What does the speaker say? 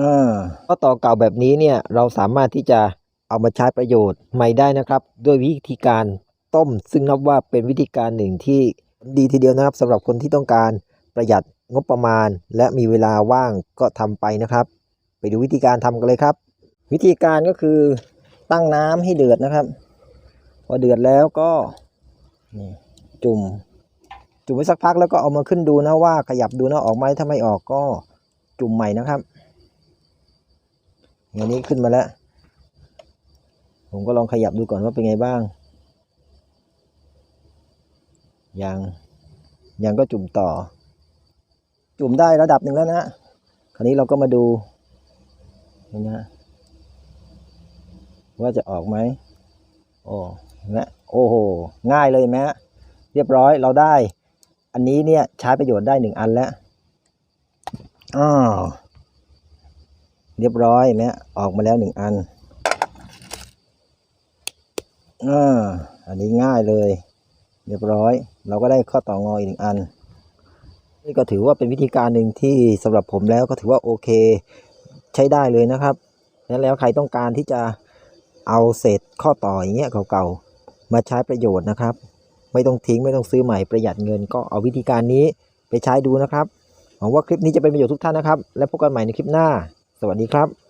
อ่าก็ต่อเก่าแบบนี้เนี่ยเราสามารถที่จะเอามาใช้ประโยชน์ใหม่ได้นะครับ ด้วยวิธีการต้ม ซึ่งนับว่าเป็นวิธีการหนึ่งที่ดีทีเดียวนะครับสำหรับคนที่ต้องการประหยัดงบประมาณ และมีเวลาว่างก็ทำไปนะครับ ไปดูวิธีการทำกันเลยครับ วิธีการก็คือตั้งน้ำให้เดือดนะครับ พอเดือดแล้วก็นี่จุ่มจุ่มไว้สักพักแล้วก็เอามาขึ้นดูนะว่าขยับดูนะออกไหมถ้าไม่ออกก็จุ่มใหม่นะครับ อย่างนี้ขึ้นมาแล้ว ผมก็ลองขยับดูก่อนว่าเป็นไงบ้าง ยังยังก็จุ่มต่อ จุ่มได้ระดับหนึ่งแล้วนะ คราวนี้เราก็มาดูนี่นะว่าจะออกไหมโอ้นไหมโอ้โห ง่ายเลยเห็นไหมฮะเรียบร้อยเราได้ อันนี้เนี่ยใช้ประโยชน์ได้หนึ่งอันแล้วอ้าว เรียบร้อยเห็นไหมออกมาแล้วหนึ่งอันอ่าอันนี้ง่ายเลย เรียบร้อย เราก็ได้ข้อต่องออีกหนึ่งอัน นี่ก็ถือว่าเป็นวิธีการหนึ่งที่สำหรับผมแล้วก็ถือว่าโอเค ใช้ได้เลยนะครับแล้วแล้วใครต้องการที่จะเอาเศษข้อต่ออย่างเงี้ยเก่าๆมาใช้ประโยชน์นะครับ ไม่ต้องทิ้งไม่ต้องซื้อใหม่ประหยัดเงิน ก็เอาวิธีการนี้ไปใช้ดูนะครับหวังว่าคลิปนี้จะเป็นประโยชน์ทุกท่านนะครับ และพบกันใหม่ในคลิปหน้า สวัสดีครับ